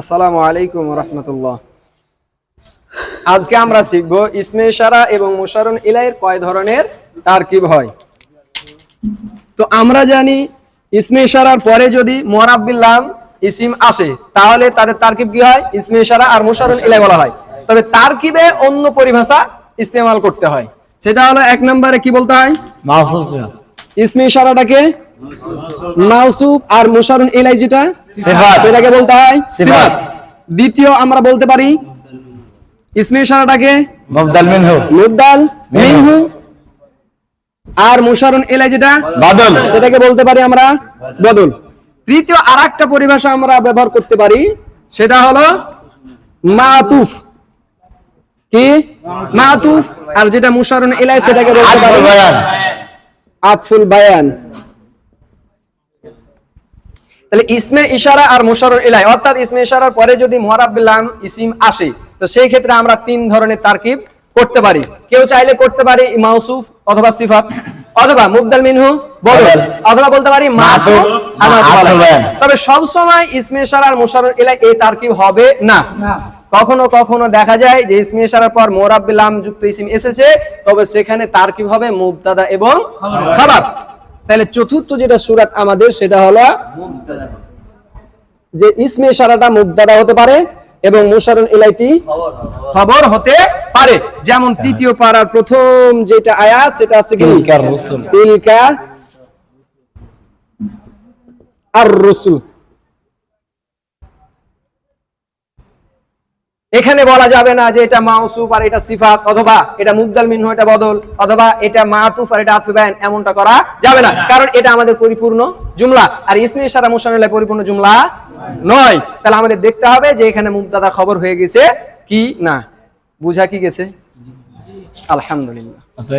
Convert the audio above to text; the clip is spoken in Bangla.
আসসালামু আলাইকুম রহমতুল্লাহ। আজকে আমরা শিখব ইসমে ইশারা এবং মুশারুন ইলাইয়ের কয় ধরনের তারকিব হয় তো আমরা জানি ইসমে ইশারার পরে যদি মোরাব্বিল্লাম ইসিম আসে তাহলে তাদের তারকিব কি হয়? ইসমে ইশারা আর মুশারুন ইলাই বলা হয়। তবে তারকিবে অন্য পরিভাষা ইস্তেমাল করতে হয়। সেটা হলো এক নম্বরে কি বলতে হয়? ইসমে ইশারাটাকে মাউসুফ আর মুশারুন ইলাই যেটা সেটাকে বলতে হয় সিফাত। দ্বিতীয় আমরা বলতে পারি ইসমে ইশারাটাকে মুবদাল মিনহু। মুবদাল মিনহু আর মুশারুন ইলাই যেটা বাদল। সেটাকে বলতে পারি আমরা বদল। তৃতীয় আরেকটা পরিভাষা আমরা ব্যবহার করতে পারি সেটা হলো মাতুফ। কি? মাতুফ। আর যেটা মুশারুন ইলাই সেটাকে বলতে পারি আতফুল বায়ান। তাহলে ইসমে ইশারা আর মুশারুল ইলাই অর্থাৎ ইসমে ইশারার পরে যদি মুহারাব্বিল্লাম ইসিম আসে তো সেই ক্ষেত্রে আমরা তিন ধরনের তারকিব করতে পারি। কেউ চাইলে করতে পারি মাউসুফ অথবা সিফাত অথবা মুবদাল মিনহু বদল। অথবা বলতে পারি। তবে সব সময় ইসমে ইশারা আর মুশারুল ইলাই এই তারকিব হবে না। কখনো কখনো দেখা যায় যে ইসমে ইশারার পর মোরাব্বিলাম যুক্ত ইসিম এসেছে তবে সেখানে তারকিব হবে মুবতাদা এবং খাবার। তাহলে চতুর্থ যেটা সুরাত আমাদের সেটা হলো যে ইসমে সারাটা মুবতাদা হতে পারে এবং মুসারুন ইলাইটি খবর হতে পারে। যেমন তৃতীয় পাড়ার প্রথম যেটা আয়াত সেটা আছে। তিলকা আর রসুল। এখানে বলা যাবে না যে এটা মাউসুফ আর এটা সিফাত অথবা এটা মুগদাল মিনহু এটা বদল অথবা এটা মাতুফ আর এটা আফিবায়ন এমনটা করা যাবে না। কারণ এটা আমাদের পরিপূর্ণ জুমলা। আর ইসমে সারা মুসানুল্লাহ পরিপূর্ণ জুমলা নয়। তাহলে আমাদের দেখতে হবে যে এখানে মুবতাদা খবর হয়ে গেছে কি না। বুঝা কি গেছে? আলহামদুলিল্লাহ। আছে